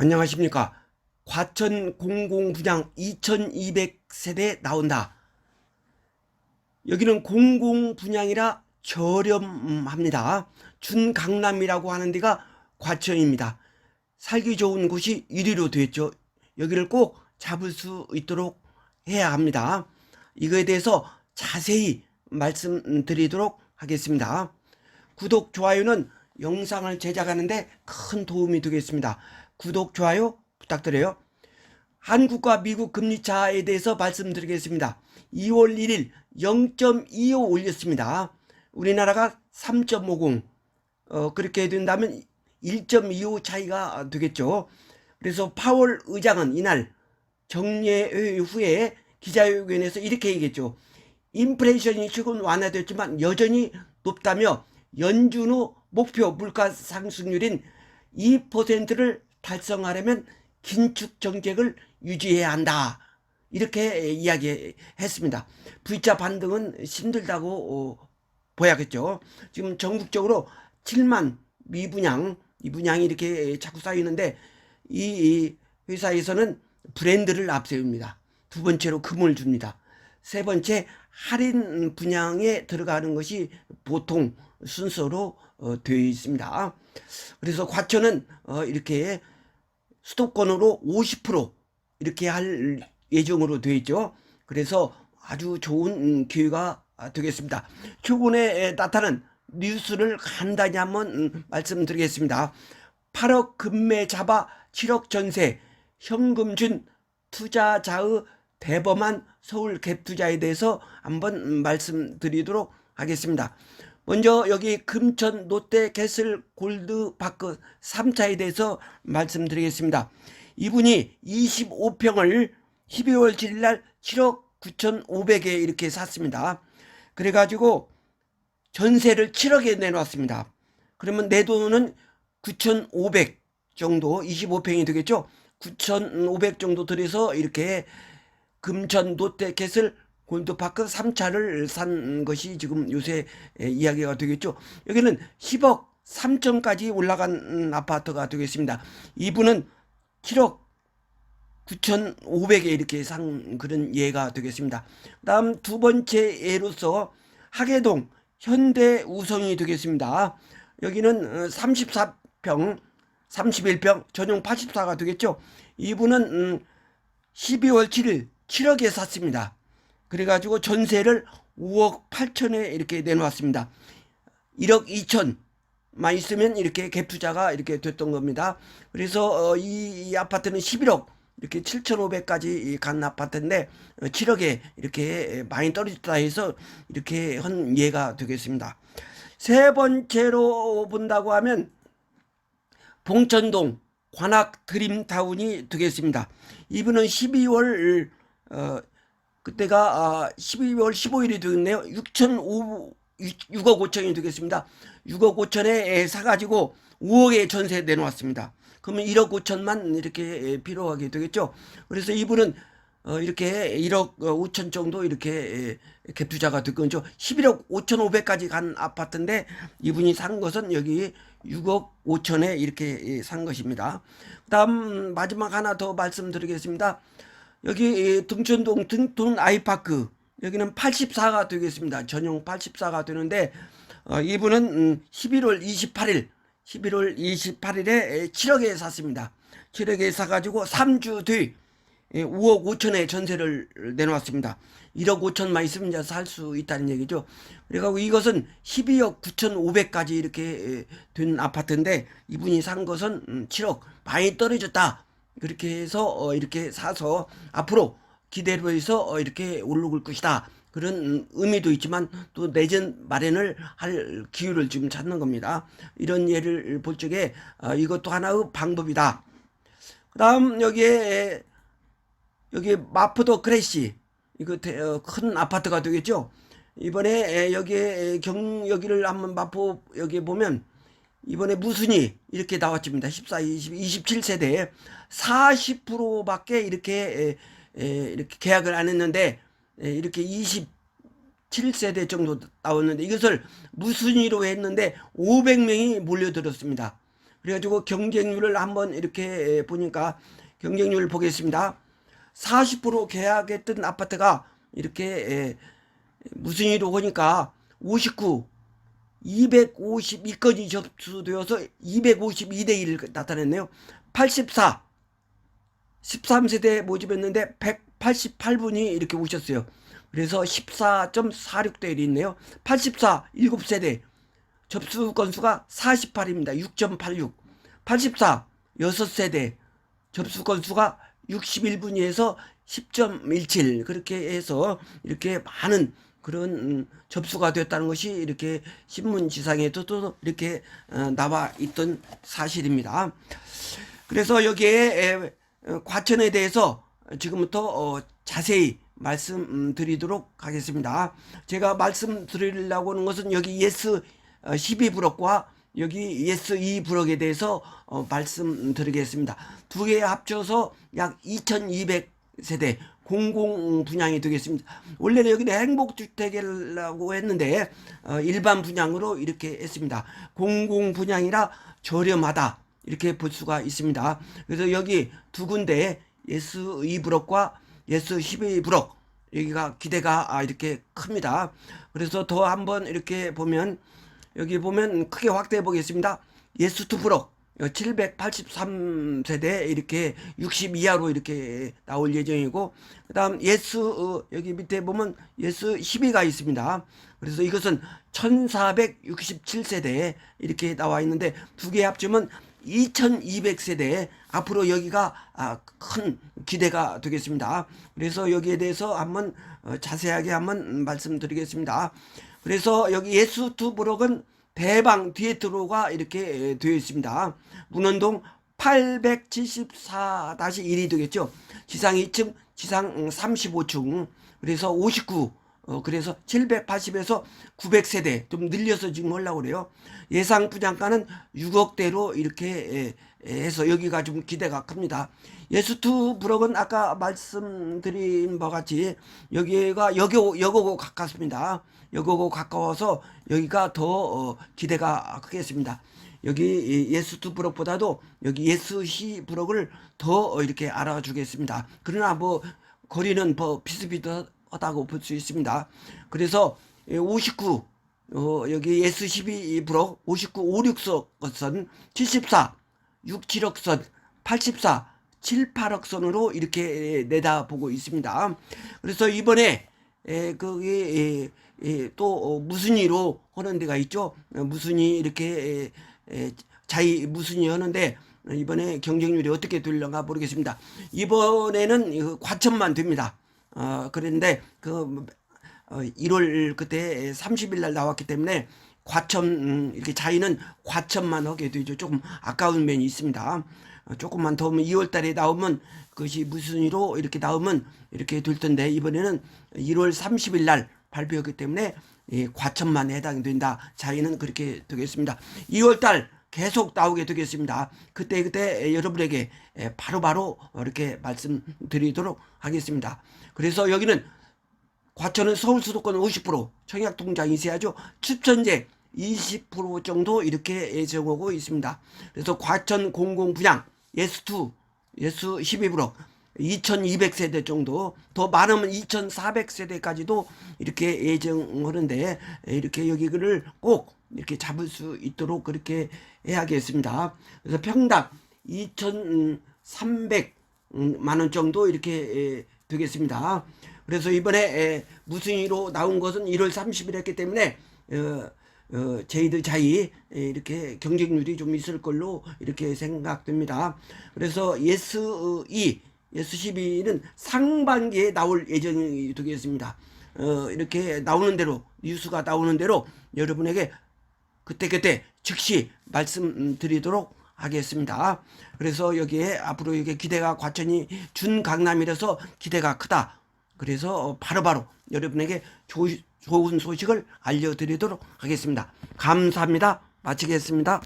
안녕하십니까. 과천 공공분양 2200세대 나온다. 여기는 공공분양이라 저렴합니다. 준강남이라고 하는 데가 과천입니다. 살기 좋은 곳이 1위로 되었죠. 여기를 꼭 잡을 수 있도록 해야 합니다. 이거에 대해서 자세히 말씀드리도록 하겠습니다. 구독, 좋아요는 영상을 제작하는데 큰 도움이 되겠습니다. 구독, 좋아요 부탁드려요. 한국과 미국 금리 차에 대해서 말씀드리겠습니다. 2월 1일 0.25 올렸습니다. 우리나라가 3.50, 어, 그렇게 된다면 1.25 차이가 되겠죠. 그래서 파월 의장은 이날 정례회 후에 기자회견에서 이렇게 얘기했죠. 인플레이션이 최근 완화됐지만 여전히 높다며 연준 후 목표 물가 상승률인 2%를 달성하려면 긴축 정책을 유지해야 한다. 이렇게 이야기했습니다. V자 반등은 힘들다고 어, 보야겠죠. 지금 전국적으로 7만 미분양, 이 분양이 이렇게 자꾸 쌓이는데 이 회사에서는 브랜드를 앞세웁니다. 두 번째로 금을 줍니다. 세 번째 할인 분양에 들어가는 것이 보통 순서로 어, 되어 있습니다. 그래서 과천은 어, 이렇게 수도권으로 50% 이렇게 할 예정으로 되어 있죠. 그래서 아주 좋은 음, 기회가 되겠습니다. 최근에 나타난 뉴스를 간단히 한번 음, 말씀드리겠습니다. 8억 금매 잡아 7억 전세 현금 준 투자자의 대범한 서울 갭 투자에 대해서 한번 음, 말씀드리도록 하겠습니다. 먼저 여기 금천 롯데 캐슬 골드 파크 3차에 대해서 말씀드리겠습니다. 이분이 25평을 12월 7일 날 7억 9,500에 이렇게 샀습니다. 그래가지고 전세를 7억에 내놨습니다. 그러면 내 돈은 9,500 정도 25평이 되겠죠. 9,500 정도 들여서 이렇게 금천 롯데 캐슬 골드파크 3차를 산 것이 지금 요새 이야기가 되겠죠. 여기는 10억 3천까지 올라간 아파트가 되겠습니다. 이분은 7억 9,500에 이렇게 산 그런 예가 되겠습니다. 다음 두 번째 예로서 하계동 현대 우성이 되겠습니다. 여기는 34평, 31평, 전용 84가 되겠죠. 이분은 12월 7일 7억에 샀습니다. 그래가지고 전세를 5억 8천에 이렇게 내놓았습니다. 1억 2천만 있으면 이렇게 갭 투자가 이렇게 됐던 겁니다. 그래서 어, 이, 이 아파트는 11억 이렇게 7,500까지 간 아파트인데 7억에 이렇게 많이 떨어졌다 해서 이렇게 한 예가 되겠습니다. 세 번째로 본다고 하면 봉천동 관악 드림타운이 되겠습니다. 이분은 12월 어, 그때가 아, 12월 15일이 되겠네요. 6천 6억 5천이 되겠습니다. 6억 5천에 사가지고 5억에 전세 내놓았습니다. 그러면 1억 5천만 이렇게 필요하게 되겠죠. 그래서 이분은 어, 이렇게 1억 5천 정도 이렇게 갭 투자가 될 거죠. 11억 5천 5백까지 간 아파트인데 이분이 산 것은 여기 6억 5천에 이렇게 산 것입니다. 그 다음 마지막 하나 더 말씀드리겠습니다. 여기 등촌동 등촌 아이파크 여기는 84가 되겠습니다. 전용 84가 되는데 어, 이분은 11월 28일 11월 28일에 7억에 샀습니다. 7억에 사가지고 3주 뒤 5억 5천에 전세를 내놓았습니다. 1억 5천만 있으면 이제 살 수 있다는 얘기죠. 그래가지고 이것은 12억 9천 5백까지 이렇게 된 아파트인데 이분이 산 것은 7억 음, 많이 떨어졌다. 그렇게 해서 어, 이렇게 사서 앞으로 기대로 해서 어, 이렇게 오르을 것이다. 그런 의미도 있지만 또 내전 마련을 할 기회를 지금 찾는 겁니다. 이런 예를 볼 적에 어, 이것도 하나의 방법이다. 그 다음 여기에 여기 마포도 크래시 이거 큰 아파트가 되겠죠. 이번에 여기에 경 여기를 한번 마포 여기 보면 이번에 무순이 이렇게 나왔습니다. 14, 20, 27세대에 40%밖에 이렇게 이렇게 계약을 안 했는데 이렇게 27세대 정도 나왔는데 이것을 무순위로 했는데 500명이 몰려들었습니다. 그래가지고 경쟁률을 한번 이렇게 보니까 경쟁률 보겠습니다. 40% 계약했던 아파트가 이렇게 에, 일로 보니까 59, 252건이 접수되어서 252대 1을 나타냈네요. 84, 13세대 모집했는데 188분이 이렇게 오셨어요. 그래서 14.46대 1이 있네요. 84, 7세대 접수 건수가 48입니다. 6.86. 84, 6세대 접수 건수가 61분위에서 10.17 그렇게 해서 이렇게 많은 그런 음, 접수가 됐다는 것이 이렇게 신문 지상에도 또 이렇게 어, 나와 있던 사실입니다. 그래서 여기에 에, 어, 과천에 대해서 지금부터 어, 자세히 말씀드리도록 하겠습니다. 제가 말씀드리려고 하는 것은 여기 예스 12 브럭과 여기 예스 2브럭에 대해서 어, 말씀드리겠습니다. 두 개 합쳐서 약 2200 세대 공공 분양이 되겠습니다. 원래는 여기는 행복주택이라고 했는데 어, 일반 분양으로 이렇게 했습니다. 공공 분양이라 저렴하다 이렇게 볼 수가 있습니다. 그래서 여기 두 군데 예스 2브럭과 예스 12브럭 여기가 기대가 아, 이렇게 큽니다. 그래서 더 한번 이렇게 보면 여기 보면 크게 확대해 보겠습니다. 예스 2브럭 783세대 이렇게 60 이하로 이렇게 나올 예정이고 그 다음 예스 어, 여기 밑에 보면 예스 12가 있습니다. 그래서 이것은 1467세대 이렇게 나와 있는데 두 개 합치면 2200세대 앞으로 여기가 아, 큰 기대가 되겠습니다. 그래서 여기에 대해서 한번 어, 자세하게 한번 말씀드리겠습니다. 그래서 여기 예수 투 브록은 대방 디에트로가 이렇게 되어 있습니다. 문원동 874-1이 되겠죠. 지상 2층, 지상 35층. 그래서 59, 어, 그래서 780에서 900세대 좀 늘려서 지금 하려고 그래요. 예상 분양가는 6억대로 이렇게 에, 에, 해서 여기가 좀 기대가 큽니다. 예수투 브럭은 아까 말씀드린 바와 같이 여기가 여교 여고고 가깝습니다. 여고고 가까워서 여기가 더 어, 기대가 크겠습니다. 여기 예수투 브럭보다도 여기 예수시 브럭을 더 이렇게 알아주겠습니다. 그러나 뭐 거리는 뭐 비슷비슷 하다고 볼 수 있습니다. 그래서 59 어, 여기 S12 브럭 59 56석 선 74 6 7억 선 84 7, 8억 선으로 이렇게 내다보고 있습니다. 그래서 이번에 에, 그게 에, 에, 또 어, 무슨 이로 하는 데가 있죠. 어, 무슨이 이렇게 에, 에, 자이 무슨이 하는데 이번에 경쟁률이 어떻게 될런가 모르겠습니다. 이번에는 그 과천만 됩니다. 어, 그런데 그 어, 1월 그때 30일 날 나왔기 때문에 과천 음, 이렇게 자이는 과천만 하게 되죠. 조금 아까운 면이 있습니다. 어, 조금만 더 오면 2월 달에 나오면 그것이 무슨 일로 이렇게 나오면 이렇게 될 텐데 이번에는 1월 30일 날 발표했기 때문에 예, 과천만 해당된다. 자이는 그렇게 되겠습니다. 2월 달 계속 나오게 되겠습니다. 그때 그때 여러분에게 예, 바로 바로 이렇게 말씀드리도록 하겠습니다. 그래서 여기는 과천은 서울 수도권 50%, 청약 통장 있어야죠. 추천제 20% 정도 이렇게 예정하고 있습니다. 그래서 과천 공공 분양 예수2 예수 12% 2200세대 정도 더 많으면 2400세대까지도 이렇게 예정하는데 이렇게 여기를 꼭 이렇게 잡을 수 있도록 그렇게 해야겠습니다. 그래서 평당 2300만 원 정도 이렇게 되겠습니다. 그래서 이번에 무슨 일로 나온 것은 1월 30일 했기 때문에 어, 어, 저희들 자이 이렇게 경쟁률이 좀 있을 걸로 이렇게 생각됩니다. 그래서 예스 2, 예스 12는 상반기에 나올 예정이 되겠습니다. 어, 이렇게 나오는 대로 뉴스가 나오는 대로 여러분에게 그때그때 즉시 말씀드리도록 하겠습니다. 그래서 여기에 앞으로 이게 기대가 과천이 준 강남이라서 기대가 크다. 그래서 바로바로 여러분에게 조, 좋은 소식을 알려드리도록 하겠습니다. 감사합니다. 마치겠습니다.